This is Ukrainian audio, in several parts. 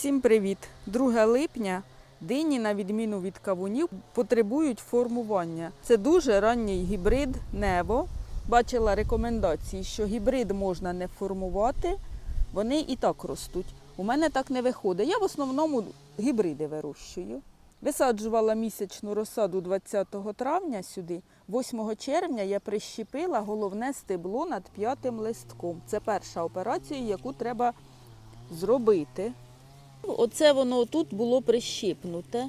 Всім привіт! 2 липня дині, на відміну від кавунів, потребують формування. Це дуже ранній гібрид Нево. Бачила рекомендації, що гібрид можна не формувати, вони і так ростуть. У мене так не виходить. Я в основному гібриди вирощую. Висаджувала місячну розсаду 20 травня сюди. 8 червня я прищепила головне стебло над п'ятим листком. Це перша операція, яку треба зробити. Оце воно тут було прищипнуте.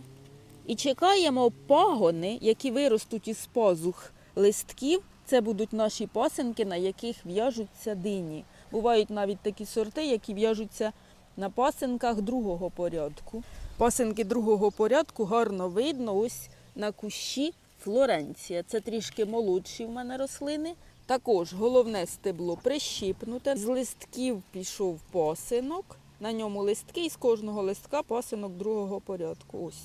І чекаємо пагони, які виростуть із пазух листків. Це будуть наші пасинки, на яких в'яжуться дині. Бувають навіть такі сорти, які в'яжуться на пасинках другого порядку. Пасинки другого порядку гарно видно ось на кущі Флоренція. Це трішки молодші в мене рослини. Також головне стебло прищипнуте. З листків пішов пасинок. На ньому листки і з кожного листка пасинок другого порядку. Ось.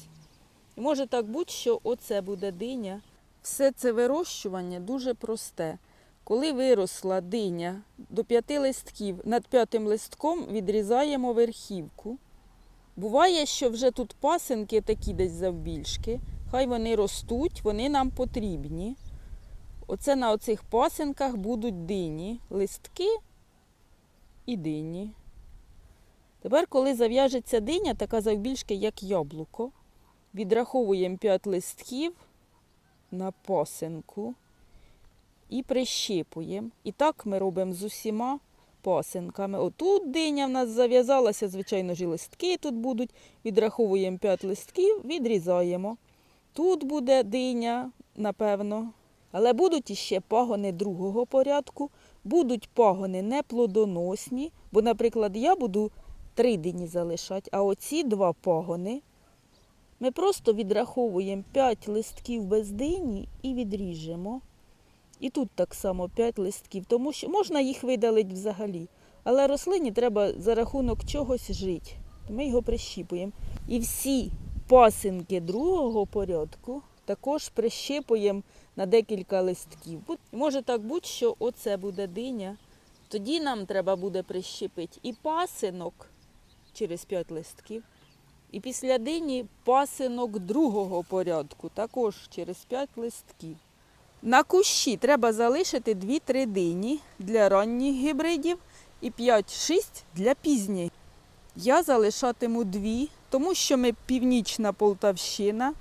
І може так бути, що оце буде диня. Все це вирощування дуже просте. Коли виросла диня до п'яти листків, над п'ятим листком відрізаємо верхівку. Буває, що вже тут пасинки такі десь завбільшки. Хай вони ростуть, вони нам потрібні. Оце на оцих пасинках будуть дині, листки і дині. Тепер, коли зав'яжеться диня, така завбільшки, як яблуко, відраховуємо 5 листків на пасинку і прищипуємо. І так ми робимо з усіма пасинками. Отут диня в нас зав'язалася, звичайно ж, і листки тут будуть. Відраховуємо 5 листків, відрізаємо. Тут буде диня, напевно. Але будуть іще пагони другого порядку, будуть пагони неплодоносні, бо, наприклад, я буду три дині залишати, а оці два пагони ми просто відраховуємо 5 листків без дині і відріжемо. І тут так само 5 листків, тому що можна їх видалити взагалі. Але рослині треба за рахунок чогось жити. Ми його прищіпуємо. І всі пасинки другого порядку також прищипуємо на декілька листків. Може так бути, що оце буде диня. Тоді нам треба буде прищепити і пасинок через 5 листків. І після дині пасинок другого порядку, також через 5 листків. На кущі треба залишити 2-3 дині для ранніх гібридів і 5-6 для пізніх. Я залишатиму дві, тому що ми північна Полтавщина,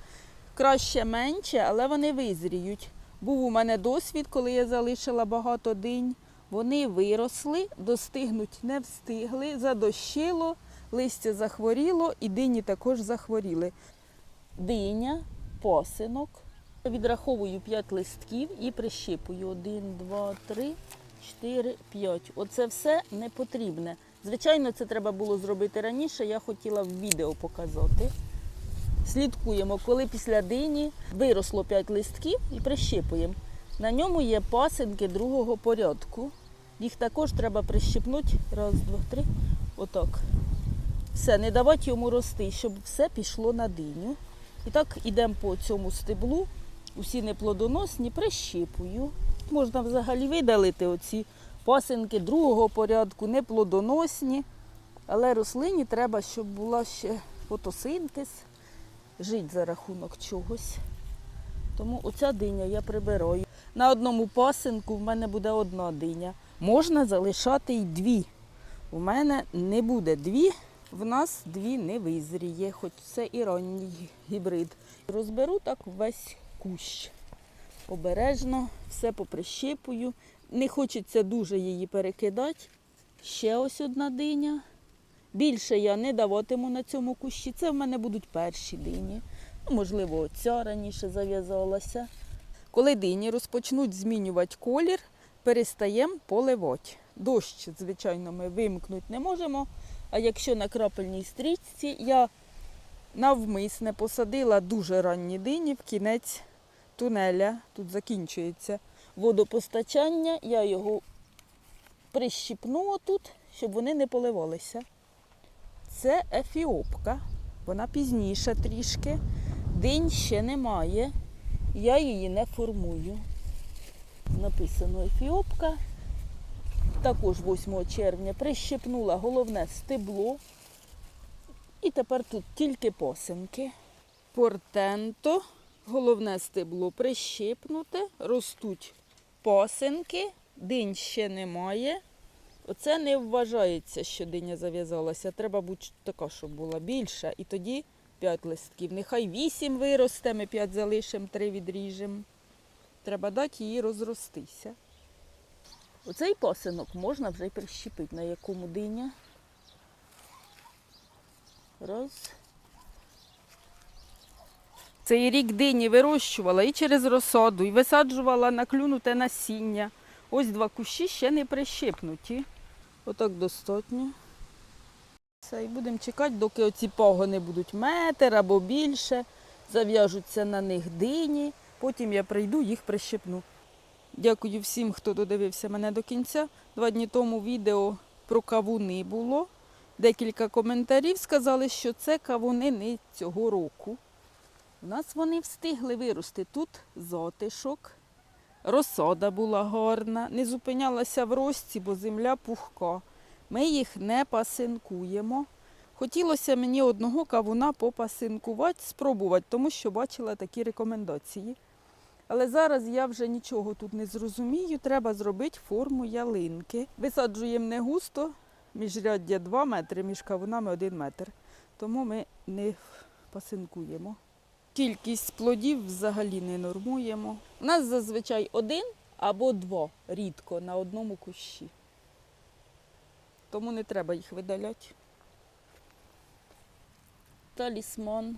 краще менше, але вони визріють. Був у мене досвід, коли я залишила багато динь. Вони виросли, достигнуть не встигли, задощило, листя захворіло і дині також захворіли. Диня, посинок. Відраховую 5 листків і прищипую. 1, 2, 3, 4, 5. Оце все не потрібне. Звичайно, це треба було зробити раніше, я хотіла в відео показати. Слідкуємо, коли після дині виросло 5 листків і прищипуємо. На ньому є пасинки другого порядку. Їх також треба прищипнути. Раз, два, три. Отак. Все, не давати йому рости, щоб все пішло на диню. І так ідемо по цьому стеблу. Усі неплодоносні, прищипую. Можна взагалі видалити оці пасинки другого порядку, неплодоносні. Але рослині треба, щоб була ще фотосинтез, жити за рахунок чогось. Тому оця диня я прибираю. На одному пасинку в мене буде одна диня. Можна залишати й дві. У мене не буде дві, в нас дві не визріє, хоч це і гібрид. Розберу так весь кущ. Обережно, все поприщипую. Не хочеться дуже її перекидати. Ще ось одна диня. Більше я не даватиму на цьому кущі. Це в мене будуть перші дині. Ну, можливо, оця раніше зав'язалася. Коли дині розпочнуть змінювати колір, перестаємо поливати. Дощ, звичайно, ми вимкнути не можемо. А якщо на крапельній стрічці, я навмисне посадила дуже ранні дині в кінець тунеля. Тут закінчується водопостачання. Я його прищіпну отут, щоб вони не поливалися. Це ефіопка. Вона пізніше трішки. Динь ще немає. Я її не формую. Написано ефіопка. Також 8 червня прищепнула головне стебло. І тепер тут тільки посинки. Портенто. Головне стебло прищипнуте, ростуть посинки, динь ще немає. Оце не вважається, що диня зав'язалася. Треба бути така, щоб була більша. І тоді 5 листків. Нехай 8 виросте, ми 5 залишимо, 3 відріжемо. Треба дати їй розростися. Оцей посинок можна вже й прищепити, на якому диня. Раз. Цей рік дині вирощувала і через розсаду, і висаджувала на клюнуте насіння. Ось два кущі ще не прищипнуті. Отак достатньо. Все, і будемо чекати, доки оці пагони будуть метр або більше, зав'яжуться на них дині. Потім я прийду, їх прищипну. Дякую всім, хто додивився мене до кінця. Два дні тому відео про кавуни було. Декілька коментарів сказали, що це кавуни не цього року. У нас вони встигли вирости. Тут затишок, розсада була гарна, не зупинялася в рості, бо земля пухка. Ми їх не пасинкуємо. Хотілося мені одного кавуна попасинкувати, спробувати, тому що бачила такі рекомендації. Але зараз я вже нічого тут не зрозумію. Треба зробити форму ялинки. Висаджуємо не густо, міжряддя 2 метри, між кавунами 1 метр. Тому ми не пасинкуємо. Кількість плодів взагалі не нормуємо. У нас зазвичай один або два рідко на одному кущі. Тому не треба їх видаляти. Талісман.